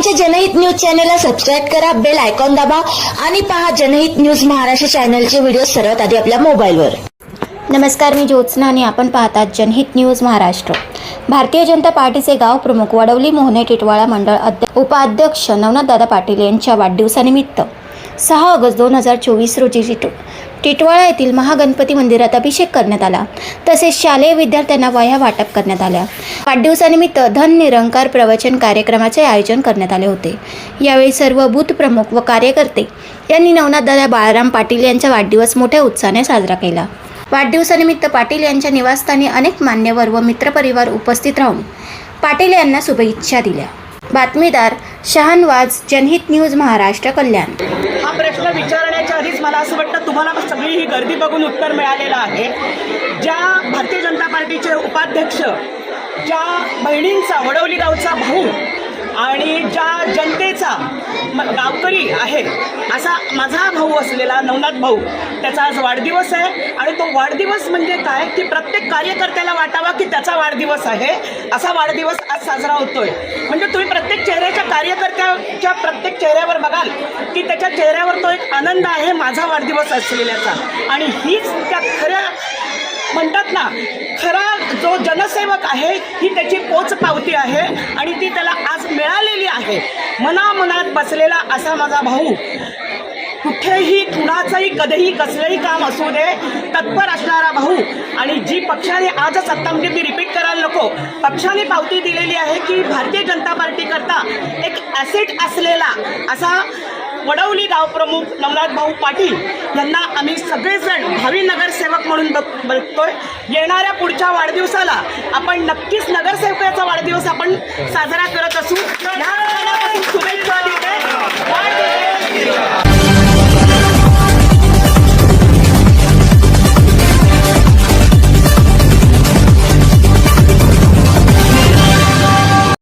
आमच्या जनहित न्यूज चॅनलला सबस्क्राईब करा बेल आयकॉन दाबा आणि पहा जनहित न्यूज महाराष्ट्र चॅनलचे व्हिडिओ सर्वात आधी आपल्या मोबाईलवर. नमस्कार मी ज्योत्स्ना आणि आपण पाहतात जनहित न्यूज महाराष्ट्र. भारतीय जनता पार्टीचे गाव प्रमुख वडवली मोहने टिटवाळा मंडळ अध्य उपाध्यक्ष नवनाथदादा पाटील यांच्या वाढदिवसानिमित्त सहा ऑगस्ट दोन हजार चोवीस रोजी टिट टिटवाळा येथील महागणपती मंदिरात अभिषेक करण्यात आला. तसेच शालेय विद्यार्थ्यांना वह्या वाटप करण्यात आल्या. वाढदिवसानिमित्त धन निरंकार प्रवचन कार्यक्रमाचे आयोजन करण्यात आले होते. यावेळी सर्व बूथ प्रमुख व कार्यकर्ते यांनी नवनाथदादा बाळाराम पाटील यांचा वाढदिवस मोठ्या उत्साहाने साजरा केला. वाढदिवसानिमित्त पाटील यांच्या निवासस्थानी अनेक मान्यवर व मित्रपरिवार उपस्थित राहून पाटील यांना शुभेच्छा दिल्या. बातमीदार शहानवाज जनहित न्यूज महाराष्ट्र कल्याण. हा प्रश्न विचारण्याच्या आधीच मला असं वाटतं तुम्हाला सगळी ही गर्दी बघून उत्तर मिळालेलं आहे. ज्या भारतीय जनता पार्टीचे उपाध्यक्ष ज्या बहिणींचा वडवली गावचा भाऊ आणि ज्या जनतेचा म- गावकरी आहे असा माझा भाऊ असलेला नवनाथ भाऊ त्याचा आज वाढदिवस आहे. आणि तो वाढदिवस म्हणजे काय? की प्रत्येक कार्यकर्त्याला वाटावा की त्याचा वाढदिवस आहे. असा वाढदिवस आज साजरा होतोय. म्हणजे तुम्ही प्रत्येक चेहऱ्याच्या कार्यकर्त्याच्या प्रत्येक चेहऱ्यावर बघाल की त्याच्या चेहऱ्यावर तो एक आनंद आहे माझा वाढदिवस असलेल्याचा. आणि हीच त्या खऱ्या म्हणतात ना खरा जो जनसेवक आहे ही त्याची पोच पावती आहे. आणि ती त्याला आज मिळालेली आहे. मनामनात बसलेला असा माझा भाऊ. कुठेही कुणाचंही कधीही कसलंही काम असू दे तत्पर असणारा भाऊ आणि जी पक्षाने आजच आता म्हणजे मी रिपीट करायला नको पक्षाने पावती दिलेली आहे की भारतीय जनता पार्टीकरता एक ॲसेट असलेला असा वडवली गावप्रमुख नवनाथ भाऊ पाटील यांना आम्ही सगळेजण भावी नगरसेवक म्हणून बघ- बघतोय. येणाऱ्या पुढच्या वाढदिवसाला आपण नक्कीच नगरसेवकाचा वाढदिवस आपण साजरा करत असू. ह्या